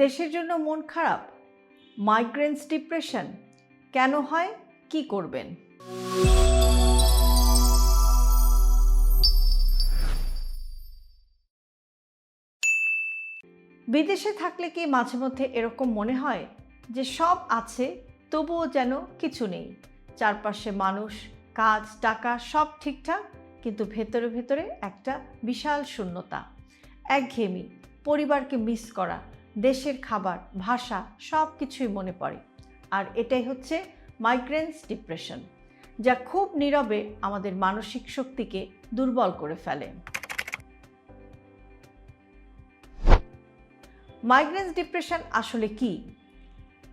দেশের জন্য মন খারাপ মাইগ্রেন্স ডিপ্রেশন কেন হয়, কি করবেন? বিদেশে থাকলে কি মাঝে মধ্যে এরকম মনে হয় যে সব আছে, তবুও যেন কিছু নেই? চারপাশে মানুষ, কাজ, টাকা সব ঠিকঠাক, কিন্তু ভেতরে ভেতরে একটা বিশাল শূন্যতা। একঘেয়েমি, পরিবারকে মিস করা দেশের খাবার, ভাষা সব কিছুই মনে পড়ে। আর এটাই হচ্ছে মাইগ্রেন্স ডিপ্রেশন যা খুব নীরবে আমাদের মানসিক শক্তিকে দুর্বল করে ফেলে। মাইগ্রেন্স ডিপ্রেশন আসলে কি?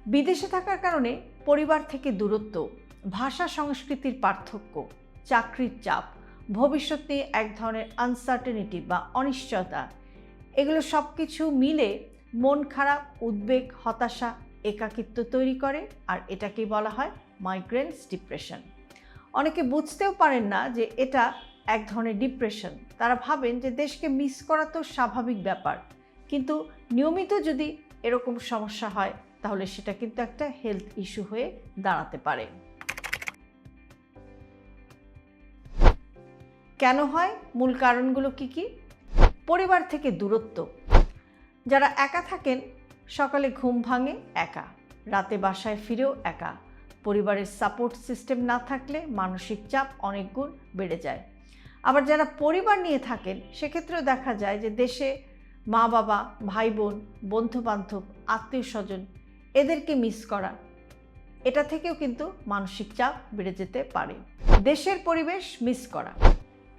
বিদেশে থাকার কারণে পরিবার থেকে দূরত্ব, ভাষা সংস্কৃতির পার্থক্য, চাকরির চাপ ভবিষ্যৎ নিয়ে এক ধরনের আনসার্টেনিটি বা অনিশ্চয়তা, এগুলো সব কিছু মিলে মন খারাপ, উদ্বেগ, হতাশা, একাকিত্ব তৈরি করে আর এটাকেই বলা হয় মাইগ্রেন্স ডিপ্রেশন অনেকে বুঝতেও পারেন না যে এটা এক ধরনের ডিপ্রেশন তারা ভাবেন যে দেশকে মিস করা তো স্বাভাবিক ব্যাপার। কিন্তু নিয়মিত যদি এরকম সমস্যা হয়, তাহলে সেটা কিন্তু একটা হেলথ ইস্যু হয়ে দাঁড়াতে পারে। কেন হয়? মূল কারণগুলো কি কি? পরিবার থেকে দূরত্ব। যারা একা থাকেন, সকালে ঘুম ভাঙে একা, রাতে বাসায় ফিরেও একা। পরিবারের সাপোর্ট সিস্টেম না থাকলে মানসিক চাপ অনেক গুণ বেড়ে যায়। আবার যারা পরিবার নিয়ে থাকেন, সেক্ষেত্রেও দেখা যায় যে দেশে মা বাবা ভাই বোন বন্ধু বান্ধব আত্মীয় স্বজন এদেরকে মিস করা, এটা থেকেও কিন্তু মানসিক চাপ বেড়ে যেতে পারে। দেশের পরিবেশ মিস করা,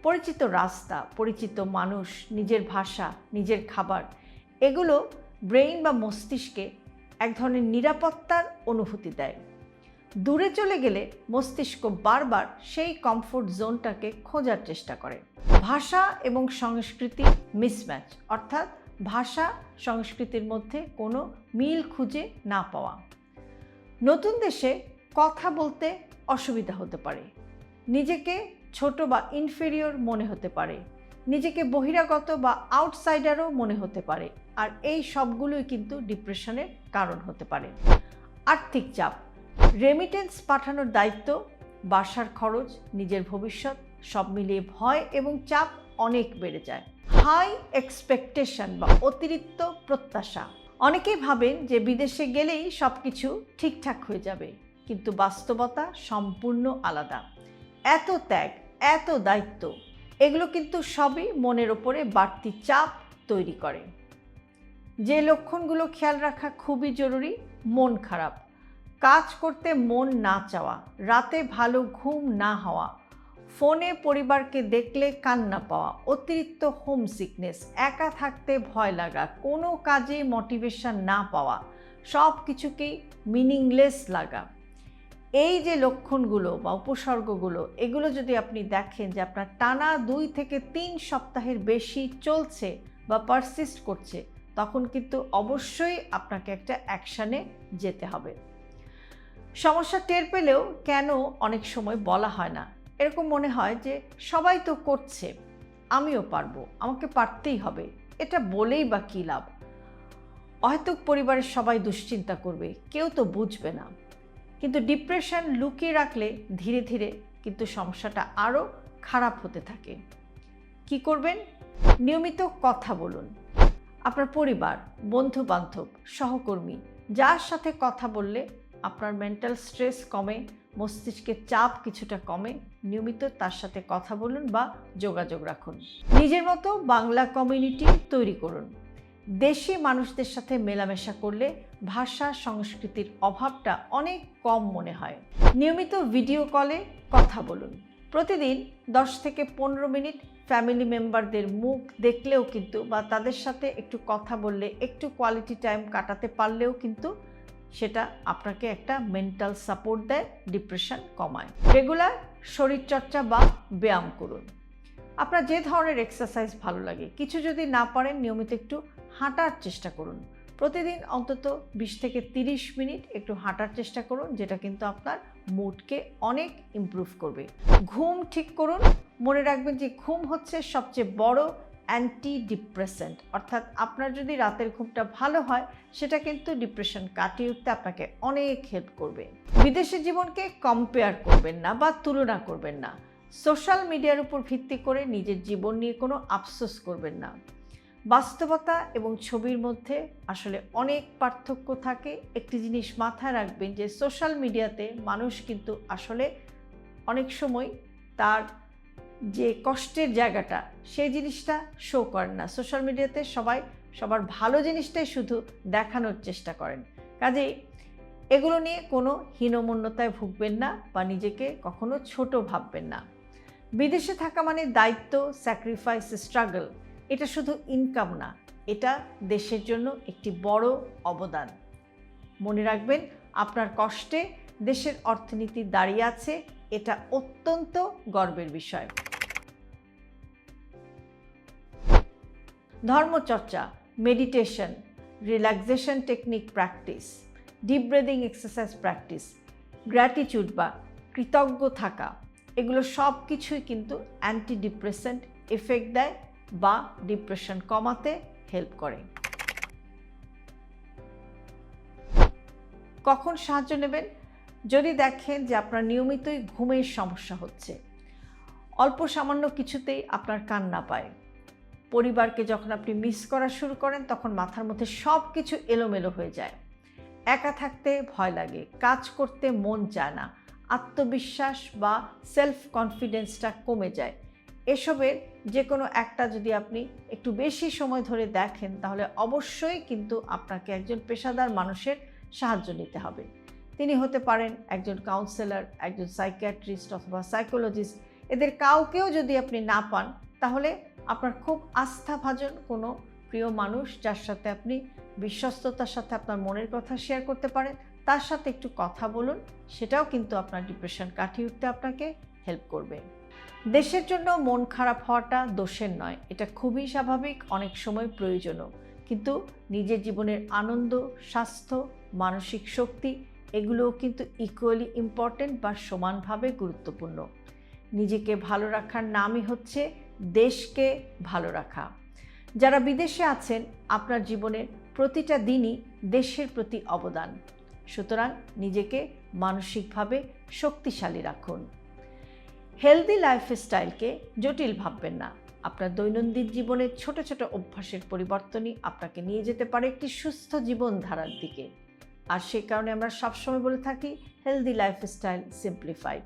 পরিচিত রাস্তা, পরিচিত মানুষ, নিজের ভাষা, নিজের খাবার এগুলো ব্রেইন বা মস্তিষ্কে এক ধরনের নিরাপত্তার অনুভূতি দেয়। দূরে চলে গেলে মস্তিষ্ক বারবার সেই কমফোর্ট জোনটাকে খোঁজার চেষ্টা করে। ভাষা এবং সংস্কৃতি মিসম্যাচ অর্থাৎ ভাষা সংস্কৃতির মধ্যে কোনো মিল খুঁজে না পাওয়া। নতুন দেশে কথা বলতে অসুবিধা হতে পারে। নিজেকে ছোট বা ইনফেরিয়র মনে হতে পারে। নিজেকে বহিরাগত বা আউটসাইডারও মনে হতে পারে। আর এই সবগুলোই কিন্তু ডিপ্রেশনের কারণ হতে পারে। আর্থিক চাপ রেমিটেন্স পাঠানোর দায়িত্ব, বাসার খরচ, নিজের ভবিষ্যৎ, সব মিলিয়ে ভয় এবং চাপ অনেক বেড়ে যায়। হাই এক্সপেকটেশন বা অতিরিক্ত প্রত্যাশা। অনেকেই ভাবেন যে বিদেশে গেলেই সব কিছু ঠিকঠাক হয়ে যাবে, কিন্তু বাস্তবতা সম্পূর্ণ আলাদা। এত ত্যাগ, এত দায়িত্ব, এগুলো কিন্তু সবই মনের ওপরে বাড়তি চাপ তৈরি করে। যে লক্ষণগুলো খেয়াল রাখা খুবই জরুরি, মন খারাপ। কাজ করতে মন না চাওয়া, রাতে ভালো ঘুম না হওয়া, ফোনে পরিবারকে দেখলে কান্না পাওয়া, অতিরিক্ত হোম সিকনেস একা থাকতে ভয় লাগা, কোনো কাজে মোটিভেশন না পাওয়া সব কিছুকেই মিনিংলেস লাগা। এই যে লক্ষণগুলো বা উপসর্গগুলো, এগুলো যদি আপনি দেখেন যে আপনার টানা দুই থেকে তিন সপ্তাহের বেশি চলছে বা পারসিস্ট করছে তখন কিন্তু অবশ্যই আপনাকে একটা অ্যাকশানে যেতে হবে। সমস্যা টের পেলেও কেন অনেক সময় বলা হয় না? এরকম মনে হয় যে সবাই তো করছে, আমিও পারব, আমাকে পারতেই হবে, এটা বলেই বা কী লাভ? অহেতুক পরিবারের সবাই দুশ্চিন্তা করবে, কেউ তো বুঝবে না। কিন্তু ডিপ্রেশন লুকিয়ে রাখলে ধীরে ধীরে কিন্তু সমস্যাটা আরও খারাপ হতে থাকে। কি করবেন? নিয়মিত কথা বলুন। আপনার পরিবার বন্ধু বান্ধব সহকর্মী, যার সাথে কথা বললে আপনার মেন্টাল স্ট্রেস কমে, মস্তিষ্কের চাপ কিছুটা কমে, নিয়মিত তার সাথে কথা বলুন বা যোগাযোগ রাখুন। নিজের মতো বাংলা কমিউনিটি তৈরি করুন। দেশি মানুষদের সাথে মেলামেশা করলে ভাষা সংস্কৃতির অভাবটা অনেক কম মনে হয়। নিয়মিত ভিডিও কলে কথা বলুন। প্রতিদিন দশ থেকে পনেরো মিনিট ফ্যামিলি মেম্বারদের মুখ দেখলেও কিন্তু বা তাদের সাথে একটু কথা বললে, একটু কোয়ালিটি টাইম কাটাতে পারলেও কিন্তু সেটা আপনাকে একটা মেন্টাল সাপোর্ট দেয় ডিপ্রেশন কমায়। রেগুলার শরীরচর্চা বা ব্যায়াম করুন। আপনার যে ধরনের এক্সারসাইজ ভালো লাগে, কিছু যদি না পারেন নিয়মিত একটু হাঁটার চেষ্টা করুন। প্রতিদিন অন্তত বিশ থেকে তিরিশ মিনিট একটু হাঁটার চেষ্টা করুন, যেটা কিন্তু আপনার মুডকে অনেক ইমপ্রুভ করবে। ঘুম ঠিক করুন, মনে রাখবেন যে ঘুম হচ্ছে সবচেয়ে বড় অ্যান্টি ডিপ্রেসেন্ট অর্থাৎ আপনার যদি রাতের ঘুমটা ভালো হয়, সেটা কিন্তু ডিপ্রেশন কাটিয়ে উঠতে আপনাকে অনেক হেল্প করবে। বিদেশের জীবনকে কম্পেয়ার করবেন না বা তুলনা করবেন না। সোশ্যাল মিডিয়ার উপর ভিত্তি করে নিজের জীবন নিয়ে কোনো আফসোস করবেন না। বাস্তবতা এবং ছবির মধ্যে আসলে অনেক পার্থক্য থাকে। একটি জিনিস মাথায় রাখবেন যে সোশ্যাল মিডিয়াতে মানুষ কিন্তু আসলে অনেক সময় তার যে কষ্টের জায়গাটা, সেই জিনিসটা শো করেন না। সোশ্যাল মিডিয়াতে সবাই সবার ভালো জিনিসটাই শুধু দেখানোর চেষ্টা করেন। কাজেই এগুলো নিয়ে কোনো হীনমন্যতায় ভুগবেন না বা নিজেকে কখনো ছোট ভাববেন না। বিদেশে থাকা মানে দায়িত্ব স্যাক্রিফাইস স্ট্রাগল এটা শুধু ইনকাম না, এটা দেশের জন্য একটি বড় অবদান। মনে রাখবেন, আপনার কষ্টে দেশের অর্থনীতি দাঁড়িয়ে আছে, এটা অত্যন্ত গর্বের বিষয়। ধর্মচর্চা meditation relaxation technique practice deep breathing exercise practice gratitude বা কৃতজ্ঞ থাকা, এগুলো সব কিছুই কিন্তু অ্যান্টি ডিপ্রেসেন্ট এফেক্ট দেয় বা ডিপ্রেশন কমাতে হেল্প করে। কখন সাহায্য নেবেন? যদি দেখেন যে আপনার নিয়মিতই ঘুমের সমস্যা হচ্ছে, অল্প সামান্য কিছুতেই আপনার কান্না পায়। পরিবারকে যখন আপনি মিস করা শুরু করেন, তখন মাথার মধ্যে সব কিছু এলোমেলো হয়ে যায়। একা থাকতে ভয় লাগে, কাজ করতে মন চায় না, আত্মবিশ্বাস বা সেলফ কনফিডেন্সটা কমে যায়। এসবের যে কোনো একটা যদি আপনি একটু বেশি সময় ধরে দেখেন, তাহলে অবশ্যই কিন্তু আপনাকে একজন পেশাদার মানুষের সাহায্য নিতে হবে। তিনি হতে পারেন একজন কাউন্সেলর একজন সাইকিয়াট্রিস্ট অথবা সাইকোলজিস্ট এদের কাউকেও যদি আপনি না পান, তাহলে আপনার খুব আস্থাভাজন কোনো প্রিয় মানুষ যার সাথে আপনি বিশ্বস্ততার সাথে আপনার মনের কথা শেয়ার করতে পারেন, তার সাথে একটু কথা বলুন, সেটাও কিন্তু আপনার ডিপ্রেশন কাটিয়ে উঠতে আপনাকে হেল্প করবে। দেশের জন্য মন খারাপ হওয়াটা দোষের নয়, এটা খুবই স্বাভাবিক, অনেক সময় প্রয়োজনও। কিন্তু নিজের জীবনের আনন্দ, স্বাস্থ্য, মানসিক শক্তি, এগুলোও কিন্তু ইকুয়ালি ইম্পর্টেন্ট বা সমানভাবে গুরুত্বপূর্ণ। নিজেকে ভালো রাখার নামই হচ্ছে দেশকে ভালো রাখা। যারা বিদেশে আছেন, আপনার জীবনের প্রতিটা দিনই দেশের প্রতি অবদান। সুতরাং নিজেকে মানসিকভাবে শক্তিশালী রাখুন। হেলদি লাইফস্টাইলকে জটিল ভাববেন না। আপনার দৈনন্দিন জীবনের ছোট ছোট অভ্যাসের পরিবর্তনই আপনাকে নিয়ে যেতে পারে একটি সুস্থ জীবনধারার দিকে। আর সে কারণে আমরা সবসময় বলে থাকি হেলদি লাইফস্টাইল সিম্পলিফাইড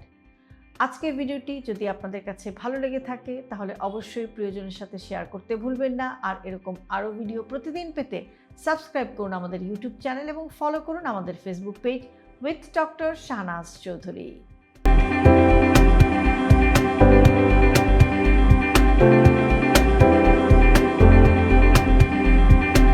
আজকের ভিডিওটি যদি আপনাদের কাছে ভালো লেগে থাকে, তাহলে অবশ্যই প্রিয়জনের সাথে শেয়ার করতে ভুলবেন না। আর এরকম আরও ভিডিও প্রতিদিন পেতে সাবস্ক্রাইব করুন আমাদের ইউটিউব চ্যানেল এবং ফলো করুন আমাদের Facebook page with doctor Shahnaz Chowdhury Thank you.